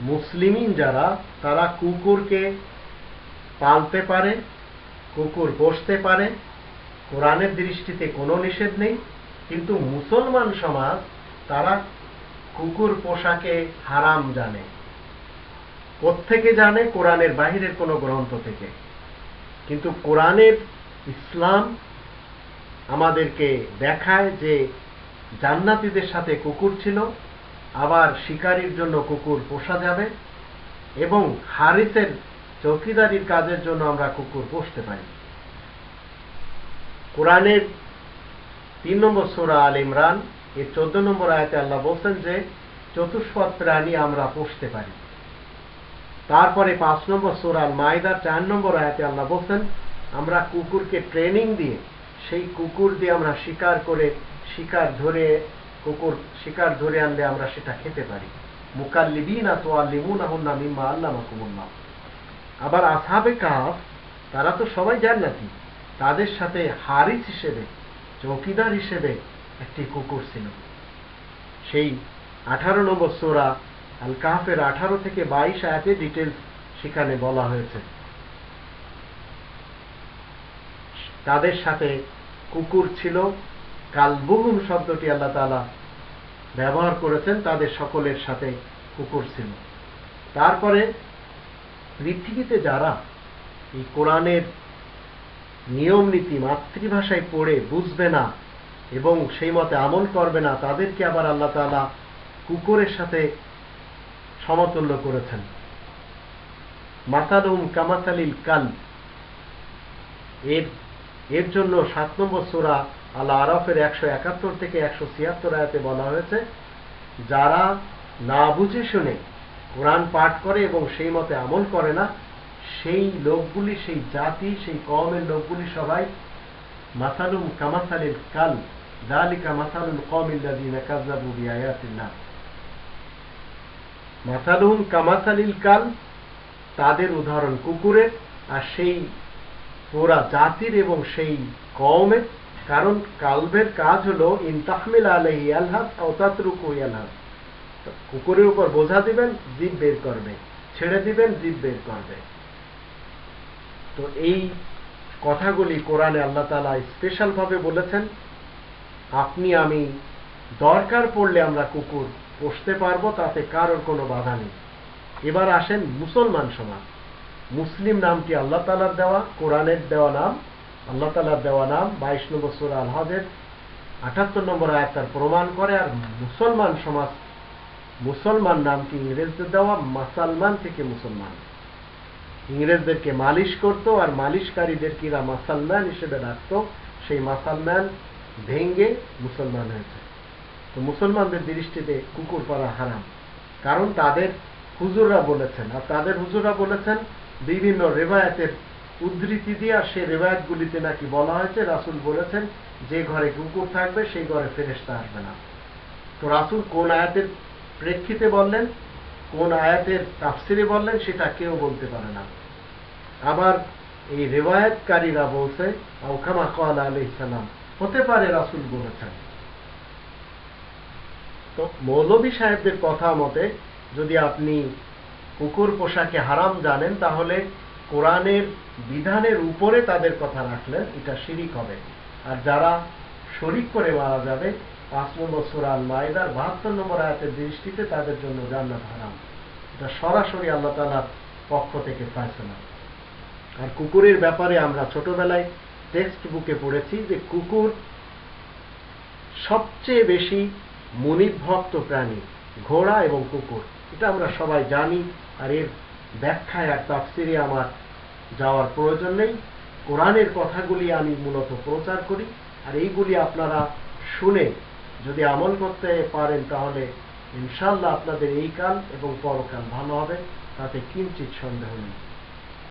মুসলিমিন যারা, তারা কুকুরকে পালতে পারে, কুকুর পোষতে পারে, কোরআনের দৃষ্টিতে কোনো নিষেধ নেই, কিন্তু মুসলমান সমাজ, তারা কুকুর পোষাকে হারাম জানে। কোত্থেকে জানে? কোরআনের বাহিরের কোনো গ্রন্থ থেকে। কিন্তু কোরআনের ইসলাম আমাদেরকে দেখায় যে জান্নাতীদের সাথে কুকুর ছিল, আবার শিকারীর জন্য কুকুর পোষা যাবে এবং হারিসের চৌকিদারির কাজের জন্য আমরা কুকুর পোষতে পারি। কোরআনের তিন নম্বর সোরা আল ইমরান, এর চোদ্দ নম্বর আয়তে আল্লাহ বলছেন যে, চতুষ্পদ প্রাণী আমরা পোষতে পারি। তারপরে পাঁচ নম্বর সোরাল মাইদার চার নম্বর আয়াতে আল্লাহ বলছেন, আমরা কুকুরকে ট্রেনিং দিয়ে সেই কুকুর দিয়ে আমরা শিকার করে, শিকার ধরে, কুকুর শিকার ধরে আনলে আমরা সেটা খেতে পারি। তো মিম্মা আল্লাহ আবার আসাবে কাফ তারা তো সবাই জান্নাতি। তাদের সাথে হারিস হিসেবে, চৌকিদার হিসেবে একটি কুকুর ছিল। সেই আঠারো নম্বর সোরা আল আঠারো থেকে বাইশ আয়াতে ডিটেলস সেখানে বলা হয়েছে। তাদের সাথে কুকুর ছিল। কালবুহুম শব্দটি আল্লাহ তালা ব্যবহার করেছেন, তাদের সকলের সাথে কুকুর ছিল। তারপরে পৃথিবীতে যারা এই কোরআনের নিয়ম নীতি মাতৃভাষায় পড়ে বুঝবে না এবং সেই মতে আমল করবে না, তাদেরকে আবার আল্লাহ তালা কুকুরের সাথে সমতুল্য করেছেন। মাতালুম কামাতালিল কাল, এর এর জন্য সাত নম্বর সোরা আল্লাহ আরফের একশো একাত্তর থেকে একশো ছিয়াত্তর আয়াতে বলা হয়েছে, যারা না বুঝে শুনে কোরআন পাঠ করে এবং সেই মতে আমল করে না, সেই লোকগুলি, সেই জাতি, সেই কমের লোকগুলি সবাই মাসালুম কামাসালিল কাল দালিকা মাসালুল কমিল্লাদিনা কাজাবু বিআয়াতিল্লাহ। মাসালুম কামাসালিল কাল তাদের উদাহরণ কুকুরের আর সেই পুরা জাতির এবং সেই কমের কারণ কালবের কাজ হলো ইনতাহমিল আলহি আলহাদ অতাতরুকু আলহাদ কুকুরের উপর বোঝা দিবেন জীব বের করবে। ছেড়ে দিবেন জীব বের করবে। তো এই কথাগুলি কোরআনে আল্লাহ তালা স্পেশাল ভাবে বলেছেন, আপনি আমি দরকার পড়লে আমরা কুকুর পোষতে পারব, তাতে কারোর কোনো বাধা নেই। এবার আসেন মুসলমান সমাজ। মুসলিম নামটি আল্লাহ তালার দেওয়া, কোরআনের দেওয়া নাম, আল্লাহ তালার দেওয়া নাম, বাইশ নম্বর সুরা আলহাদের আটাত্তর নম্বর আয়াত তার প্রমাণ করে, আর মুসলমান সমাজ, মুসলমান নামটি ইংরেজদের দেওয়া, মাসালমান থেকে মুসলমান। ইংরেজদেরকে মালিশ করত, আর মালিশকারীদের কিরা মাসালম্যান হিসেবে রাখত, সেই মাসালম্যান ভেঙ্গে মুসলমান হয়েছে। তো মুসলমানদের দৃষ্টিতে কুকুর পাড়া হারাম, কারণ তাদের হুজুররা বলেছেন, আর তাদের হুজুররা বলেছেন বিভিন্ন রেবায়াতের উদ্ধৃতি দিয়ে সেই রেবায়াতগুলিতে নাকি বলা হয়েছে, রাসুল বলেছেন, যে ঘরে কুকুর থাকবে, সেই ঘরে ফেরেস্তা আসবে না। তো রাসুল কোন আয়াতের প্রেক্ষিতে বললেন, কোন আয়াতের তাফসিরে বললেন, সেটা কেউ বলতে পারে না। আবার এই রেবায়তকারীরা বলছে আউখামা কল আলি ইসালাম হতে পারে রাসুল বলেছেন। তো মৌলবী সাহেবদের কথা মতে, যদি আপনি কুকুর পোশাকে হারাম জানেন, তাহলে কোরআনের বিধানের উপরে তাদের কথা রাখলেন, এটা শিরিক হবে। আর যারা শরিক করে মারা যাবে, পাঁচ নম্বর সুরাল মায়দার বাহাত্তর নম্বর আয়াতের দৃষ্টিতে তাদের জন্য জান্নাত হারাম। এটা সরাসরি আল্লাহ তালার পক্ষ থেকে ফায়সলা। আর কুকুরের ব্যাপারে আমরা ছোটবেলায় টেক্সট বুকে পড়েছি যে কুকুর সবচেয়ে বেশি মুনিভক্ত প্রাণী, ঘোড়া এবং কুকুর। এটা আমরা সবাই জানি, আর এর ব্যাখ্যায় আর তাফসিরে আমার যাওয়ার প্রয়োজন নেই। কোরআনের কথাগুলি আমি মূলত প্রচার করি, আর এইগুলি আপনারা শুনে যদি আমল করতে পারেন, তাহলে ইনশাল্লাহ আপনাদের এই কাল এবং পরকাল ভালো হবে, তাতে কিঞ্চিত সন্দেহ নেই।